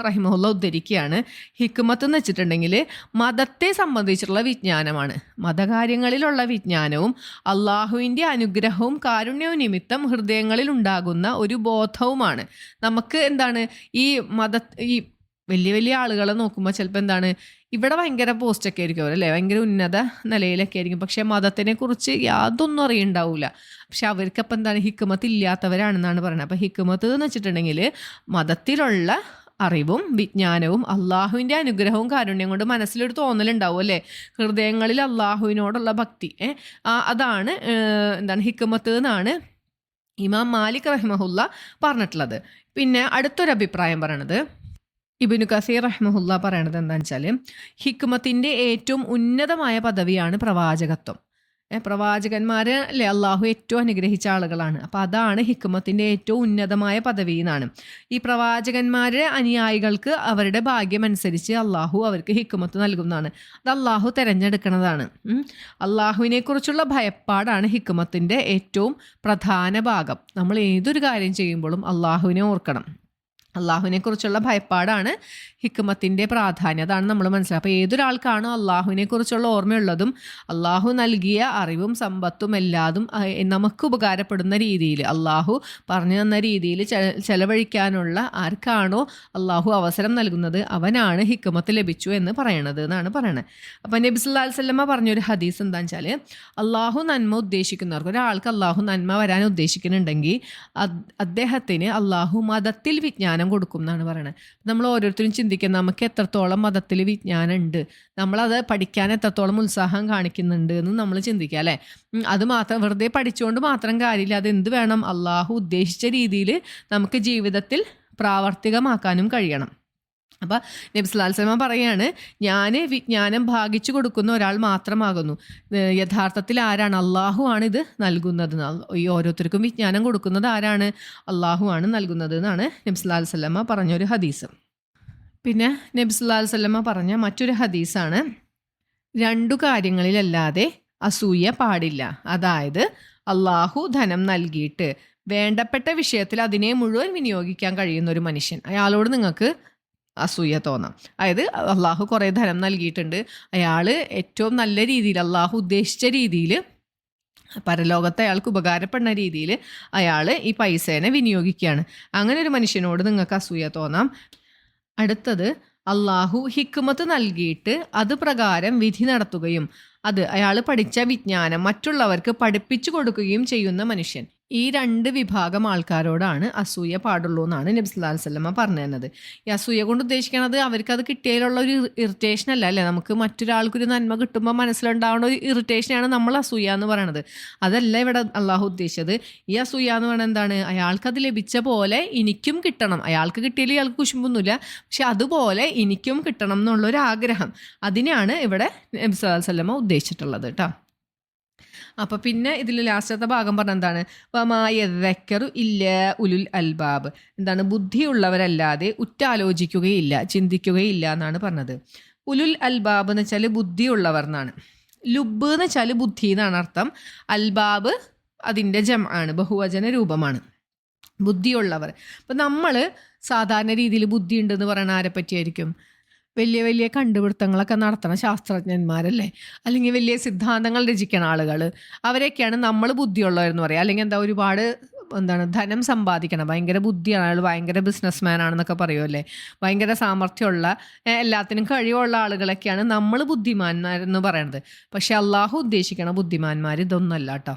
റഹിമുല്ല ഉദ്ധരിക്കുകയാണ്. ഹിക്കുമത്ത് എന്ന് വെച്ചിട്ടുണ്ടെങ്കിൽ മതത്തെ സംബന്ധിച്ചിട്ടുള്ള വിജ്ഞാനമാണ്. മതകാര്യങ്ങളിലുള്ള വിജ്ഞാനവും അള്ളാഹുവിന്റെ അനുഗ്രഹവും കാരുണ്യവും നിമിത്തം ഹൃദയങ്ങളിൽ ഉണ്ടാകുന്ന ഒരു ബോധവുമാണ്. നമുക്ക് എന്താണ് ഈ മത ഈ വലിയ വലിയ ആളുകളെ നോക്കുമ്പോൾ ചിലപ്പോൾ എന്താണ് ഇവിടെ ഭയങ്കര പോസ്റ്റൊക്കെ ആയിരിക്കും അല്ലേ ഭയങ്കര ഉന്നത നിലയിലൊക്കെ ആയിരിക്കും. പക്ഷേ മതത്തിനെ കുറിച്ച് യാതൊന്നും അറിയണ്ടാവില്ല പക്ഷെ അവർക്കപ്പം എന്താണ്? ഹിക്കുമത്ത് ഇല്ലാത്തവരാണെന്നാണ് പറയുന്നത്. അപ്പം ഹിക്കുമത്ത് എന്ന് വെച്ചിട്ടുണ്ടെങ്കിൽ മതത്തിലുള്ള അറിവും വിജ്ഞാനവും അള്ളാഹുവിന്റെ അനുഗ്രഹവും കാരുണ്യം കൊണ്ട് മനസ്സിലൊരു തോന്നലുണ്ടാവും അല്ലേ? ഹൃദയങ്ങളിൽ അള്ളാഹുവിനോടുള്ള ഭക്തി. അതാണ് എന്താണ്? ഹിക്കുമത്ത് എന്നാണ് ഇമാം മാലിക് റഹ്മഹുല്ല പറഞ്ഞിട്ടുള്ളത്. പിന്നെ അടുത്തൊരു അഭിപ്രായം പറയണത് ഇബിനു കസീർ റഹ്മുല്ല പറയണത് എന്താണെന്ന് വെച്ചാൽ ഹിക്മത്തിന്റെ ഏറ്റവും ഉന്നതമായ പദവിയാണ് പ്രവാചകത്വം. പ്രവാചകന്മാർ അല്ലേ അള്ളാഹു ഏറ്റവും അനുഗ്രഹിച്ച ആളുകളാണ്. അപ്പം അതാണ് ഹിക്മത്തിന്റെ ഏറ്റവും ഉന്നതമായ പദവി എന്നാണ്. ഈ പ്രവാചകന്മാരുടെ അനുയായികൾക്ക് അവരുടെ ഭാഗ്യമനുസരിച്ച് അള്ളാഹു അവർക്ക് ഹിക്മത്ത് നൽകുന്നതാണ് അത് അള്ളാഹു തിരഞ്ഞെടുക്കുന്നതാണ് അള്ളാഹുവിനെ കുറിച്ചുള്ള ഭയപ്പാടാണ് ഹിക്മത്തിന്റെ ഏറ്റവും പ്രധാന ഭാഗം. നമ്മൾ ഏതൊരു കാര്യം ചെയ്യുമ്പോഴും അള്ളാഹുവിനെ ഓർക്കണം. അള്ളാഹുവിനെ കുറിച്ചുള്ള ഭയപ്പാടാണ് ഹിക്മത്തിന്റെ പ്രാധാന്യം. അതാണ് നമ്മൾ മനസ്സിലാക്കുക അപ്പോൾ ഏതൊരാൾക്കാണോ അള്ളാഹുവിനെ കുറിച്ചുള്ള ഓർമ്മയുള്ളതും അള്ളാഹു നൽകിയ അറിവും സമ്പത്തും എല്ലാതും നമുക്ക് ഉപകാരപ്പെടുന്ന രീതിയിൽ അള്ളാഹു പറഞ്ഞു തന്ന രീതിയിൽ ചെലവഴിക്കാനുള്ള ആർക്കാണോ അള്ളാഹു അവസരം നൽകുന്നത് അവനാണ് ഹിക്മത്ത് ലഭിച്ചു എന്ന് പറയണത് എന്നാണ് പറയണത്. അപ്പം നബി സുല്ലാ വല്ലമ്മ പറഞ്ഞൊരു ഹദീസ് എന്താണെന്ന് വെച്ചാൽ അള്ളാഹു നന്മ ഉദ്ദേശിക്കുന്നവർക്ക് ഒരാൾക്ക് അള്ളാഹു നന്മ വരാൻ ഉദ്ദേശിക്കുന്നുണ്ടെങ്കിൽ അദ്ദേഹത്തിന് അള്ളാഹു മതത്തിൽ വിജ്ഞാനം കൊടുക്കും എന്നാണ് പറയുന്നത് നമ്മൾ ഓരോരുത്തരും ചിന്തിക്കുന്നത് നമുക്ക് എത്രത്തോളം മതത്തിൽ വിജ്ഞാനം ഉണ്ട് നമ്മളത് പഠിക്കാൻ എത്രത്തോളം ഉത്സാഹം കാണിക്കുന്നുണ്ട്? എന്ന് നമ്മൾ ചിന്തിക്കുക അല്ലേ? അത് മാത്രം വെറുതെ പഠിച്ചുകൊണ്ട് മാത്രം കാര്യമില്ല. അത് എന്ത് വേണം? അള്ളാഹു ഉദ്ദേശിച്ച രീതിയിൽ നമുക്ക് ജീവിതത്തിൽ പ്രാവർത്തികമാക്കാനും കഴിയണം. അപ്പോൾ നബ്സ്ലാൽസമ പറയാണ് ഞാൻ വിജ്ഞാനം ഭാഗിച്ചു കൊടുക്കുന്ന ഒരാൾ മാത്രമാകുന്നു. യഥാർത്ഥത്തിൽ ആരാണ്? അള്ളാഹു ആണ് ഇത് നൽകുന്നത്. ഈ ഓരോരുത്തർക്കും വിജ്ഞാനം കൊടുക്കുന്നത് ആരാണ്? അള്ളാഹു ആണ് നൽകുന്നത് എന്നാണ് നബ്സ്ലാൽ സല്ലമ്മ പറഞ്ഞൊരു ഹദീസ്. പിന്നെ നബ്സുല്ലാ സ്വല്ലമ്മ പറഞ്ഞ മറ്റൊരു ഹദീസാണ് രണ്ടു കാര്യങ്ങളിലല്ലാതെ അസൂയ പാടില്ല. അതായത് അള്ളാഹു ധനം നൽകിയിട്ട് വേണ്ടപ്പെട്ട വിഷയത്തിൽ അതിനെ മുഴുവൻ വിനിയോഗിക്കാൻ കഴിയുന്ന ഒരു മനുഷ്യൻ. അയാളോട് നിങ്ങൾക്ക് അസൂയ തോന്നാം അതായത് അള്ളാഹു കുറേ ധനം നൽകിയിട്ടുണ്ട്. അയാൾ ഏറ്റവും നല്ല രീതിയിൽ അള്ളാഹു ഉദ്ദേശിച്ച രീതിയിൽ പരലോകത്തെ അയാൾക്ക് ഉപകാരപ്പെടുന്ന രീതിയിൽ അയാൾ ഈ പൈസേനെ വിനിയോഗിക്കുകയാണ്. അങ്ങനെ ഒരു മനുഷ്യനോട് നിങ്ങൾക്ക് അസൂയ തോന്നാം. അടുത്തത് അള്ളാഹു ഹിക്മത്ത് നൽകിയിട്ട് അത് പ്രകാരം വിധി നടത്തുകയും അത് അയാൾ പഠിച്ച വിജ്ഞാനം മറ്റുള്ളവർക്ക് പഠിപ്പിച്ചു കൊടുക്കുകയും ചെയ്യുന്ന മനുഷ്യൻ. ഈ രണ്ട് വിഭാഗം ആൾക്കാരോടാണ് അസൂയ പാടുള്ളൂ എന്നാണ് നബ്സുല്ലാ സ്വല്ലമ്മ പറഞ്ഞു തന്നത് ഈ അസൂയ കൊണ്ട് ഉദ്ദേശിക്കുന്നത് അവർക്ക് അത് കിട്ടിയതിലുള്ള ഒരു ഇറിറ്റേഷൻ അല്ല അല്ലേ? നമുക്ക് മറ്റൊരാൾക്കൊരു നന്മ കിട്ടുമ്പോൾ മനസ്സിലുണ്ടാവുന്ന ഒരു ഇറിറ്റേഷനാണ് നമ്മൾ അസൂയ എന്ന് പറയണത്. അതല്ല ഇവിടെ അള്ളാഹു ഉദ്ദേശിച്ചത്. ഈ അസൂയ എന്ന് പറയുന്നത് എന്താണ്? അയാൾക്ക് അത് ലഭിച്ച പോലെ എനിക്കും കിട്ടണം. അയാൾക്ക് കിട്ടിയാലും ഇയാൾക്ക് കുശുമ്പൊന്നുമില്ല. പക്ഷെ അതുപോലെ എനിക്കും കിട്ടണം എന്നുള്ളൊരു ആഗ്രഹം. അതിനെയാണ് ഇവിടെ നബ്സുല്ലാ സ്വല്ലമ്മ ഉദ്ദേശിച്ചിട്ടുള്ളത് കേട്ടോ അപ്പോൾ പിന്നെ ഇതിൽ ലാസ്റ്റത്തെ ഭാഗം പറഞ്ഞ എന്താണ്? വമായക്കറു ഇല്ല ഉലുൽ അൽബാബ്. എന്താണ്? ബുദ്ധിയുള്ളവരല്ലാതെ ഉറ്റാലോചിക്കുകയില്ല ചിന്തിക്കുകയില്ല എന്നാണ് പറഞ്ഞത്. ഉലുൽ അൽബാബ് എന്ന് വെച്ചാൽ ബുദ്ധിയുള്ളവർ എന്നാണ്. ലുബ് എന്ന് വെച്ചാൽ ബുദ്ധി എന്നാണ് അർത്ഥം. അൽബാബ് അതിന്റെ ജം ആണ് ബഹുവചന രൂപമാണ്. ബുദ്ധിയുള്ളവർ. അപ്പം നമ്മൾ സാധാരണ രീതിയിൽ ബുദ്ധി ഉണ്ടെന്ന് ആരെ പറ്റിയായിരിക്കും വലിയ വലിയ കണ്ടുപിടുത്തങ്ങളൊക്കെ നടത്തണ ശാസ്ത്രജ്ഞന്മാരല്ലേ? അല്ലെങ്കിൽ വലിയ സിദ്ധാന്തങ്ങൾ രചിക്കണ ആളുകൾ അവരെയൊക്കെയാണ് നമ്മൾ ബുദ്ധിയുള്ളവരെന്ന് പറയുക അല്ലെങ്കിൽ എന്താ ഒരുപാട് എന്താണ് ധനം സമ്പാദിക്കണം. ഭയങ്കര ബുദ്ധിയാണ്. അയാൾ ഭയങ്കര ബിസിനസ്മാൻ ആണെന്നൊക്കെ പറയുമല്ലേ ഭയങ്കര സാമർഥ്യമുള്ള എല്ലാത്തിനും കഴിവുള്ള ആളുകളൊക്കെയാണ് നമ്മൾ ബുദ്ധിമാന്മാരെന്ന് പറയണത്. പക്ഷെ അള്ളാഹു ഉദ്ദേശിക്കണ ബുദ്ധിമാന്മാർ ഇതൊന്നല്ല കേട്ടോ.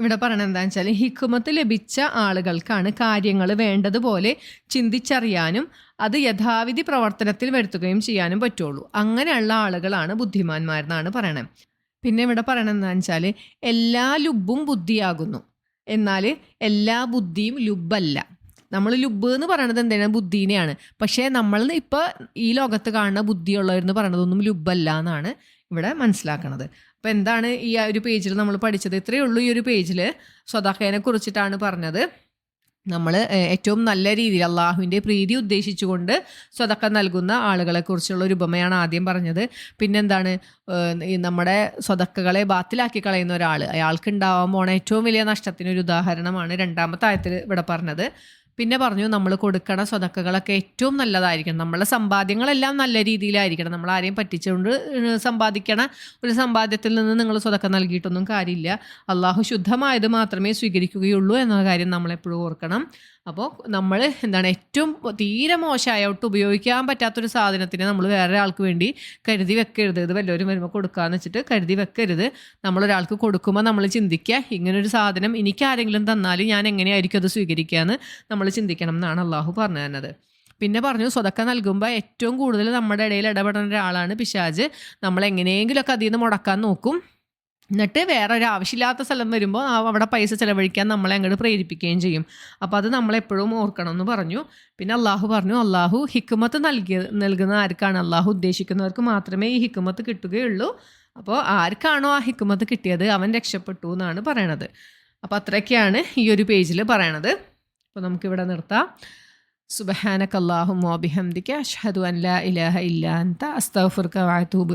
ഇവിടെ പറയണത് എന്താണെന്ന് വെച്ചാൽ ഹിക്കുമത്ത് ലഭിച്ച ആളുകൾക്കാണ് കാര്യങ്ങൾ വേണ്ടതുപോലെ ചിന്തിച്ചറിയാനും അത് യഥാവിധി പ്രവർത്തനത്തിൽ വരുത്തുകയും ചെയ്യാനും പറ്റുള്ളൂ. അങ്ങനെയുള്ള ആളുകളാണ് ബുദ്ധിമാന്മാരെന്നാണ് പറയണത്. പിന്നെ ഇവിടെ പറയണമെന്ന് വെച്ചാൽ എല്ലാ ലുബും ബുദ്ധിയാകുന്നു. എന്നാൽ എല്ലാ ബുദ്ധിയും ലുബല്ല. നമ്മൾ ലുബ് എന്ന് പറയണത് എന്തിനാണ് ബുദ്ധീനെയാണ്. പക്ഷേ നമ്മൾ ഇപ്പോൾ ഈ ലോകത്ത് കാണുന്ന ബുദ്ധിയുള്ളവരെന്ന് പറയണതൊന്നും ലുബല്ല എന്നാണ് ഇവിടെ മനസ്സിലാക്കണത്. അപ്പോൾ എന്താണ് ഈ ഒരു പേജിൽ നമ്മൾ പഠിച്ചത്? ഇത്രയേ ഉള്ളൂ ഈ ഒരു പേജിൽ സ്വതാഖേനെ കുറിച്ചിട്ടാണ് പറഞ്ഞത്. നമ്മൾ ഏറ്റവും നല്ല രീതിയിൽ അള്ളാഹുവിന്റെ പ്രീതി ഉദ്ദേശിച്ചുകൊണ്ട് സ്വതക്ക നൽകുന്ന ആളുകളെ കുറിച്ചുള്ള ഒരു ഉപമയാണ് ആദ്യം പറഞ്ഞത്. പിന്നെന്താണ് നമ്മുടെ സ്വതക്കകളെ ബാത്തിലാക്കി കളയുന്ന ഒരാൾ അയാൾക്ക് ഉണ്ടാവാൻ പോണ ഏറ്റവും വലിയ നഷ്ടത്തിനൊരു ഉദാഹരണമാണ് രണ്ടാമത്തെ ആയത്തിൽ ഇവിടെ പറഞ്ഞത്. പിന്നെ പറഞ്ഞു നമ്മൾ കൊടുക്കണ സ്വതക്കകളൊക്കെ ഏറ്റവും നല്ലതായിരിക്കണം. നമ്മളെ സമ്പാദ്യങ്ങളെല്ലാം നല്ല രീതിയിലായിരിക്കണം. നമ്മൾ ആരെയും പറ്റിച്ചുകൊണ്ട് സമ്പാദിക്കണ ഒരു സമ്പാദ്യത്തിൽ നിന്ന് നിങ്ങൾ സ്വതക്ക നൽകിയിട്ടൊന്നും കാര്യമില്ല. അള്ളാഹു ശുദ്ധമായത് മാത്രമേ സ്വീകരിക്കുകയുള്ളൂ എന്ന കാര്യം നമ്മളെപ്പോഴും ഓർക്കണം. അപ്പോൾ നമ്മൾ എന്താണ് ഏറ്റവും തീരെ മോശമായ ഒട്ട് ഉപയോഗിക്കാൻ പറ്റാത്തൊരു സാധനത്തിനെ നമ്മൾ വേറെ ആൾക്ക് വേണ്ടി കരുതി വെക്കരുത്. ഇത് വല്ലവരും വരുമ്പോൾ കൊടുക്കാന്ന് വെച്ചിട്ട് കരുതി വെക്കരുത്. നമ്മളൊരാൾക്ക് കൊടുക്കുമ്പോൾ നമ്മൾ ചിന്തിക്കുക ഇങ്ങനൊരു സാധനം എനിക്ക് ആരെങ്കിലും തന്നാലും ഞാൻ എങ്ങനെയായിരിക്കും അത് സ്വീകരിക്കുക എന്ന് നമ്മൾ ചിന്തിക്കണം എന്നാണ് അള്ളാഹു പറഞ്ഞു തന്നത്. പിന്നെ പറഞ്ഞു സ്വതക്ക നൽകുമ്പോൾ ഏറ്റവും കൂടുതൽ നമ്മുടെ ഇടയിൽ ഇടപെടുന്ന ഒരാളാണ് പിശാജ്. നമ്മൾ എങ്ങനെയെങ്കിലുമൊക്കെ അതിൽ നിന്ന് മുടക്കാൻ നോക്കും. എന്നിട്ട് വേറെ ഒരു ആവശ്യമില്ലാത്ത സ്ഥലം വരുമ്പോൾ അവിടെ പൈസ ചിലവഴിക്കാൻ നമ്മളെ അങ്ങോട്ട് പ്രേരിപ്പിക്കുകയും ചെയ്യും. അപ്പോൾ അത് നമ്മളെപ്പോഴും ഓർക്കണം എന്ന് പറഞ്ഞു. പിന്നെ അള്ളാഹു പറഞ്ഞു അള്ളാഹു ഹിക്കുമത്ത് നൽകിയ നൽകുന്ന ആർക്കാണ്? അള്ളാഹു ഉദ്ദേശിക്കുന്നവർക്ക് മാത്രമേ ഈ ഹിക്കുമത്ത് കിട്ടുകയുള്ളൂ. അപ്പോൾ ആർക്കാണോ ആ ഹിക്കുമത്ത് കിട്ടിയത്? അവൻ രക്ഷപ്പെട്ടു എന്നാണ് പറയണത്. അപ്പോൾ അത്രയൊക്കെയാണ് ഈ ഒരു പേജിൽ പറയണത്. അപ്പോൾ നമുക്കിവിടെ നിർത്താം. സുബഹാനക്കല്ലാഹു മോബിഹംദിക്ക് അഷ്ഹദു അൻ ലാ ഇലാഹ ഇല്ലാ അൻത അസ്തഗ്ഫിറുക വഅതൂബു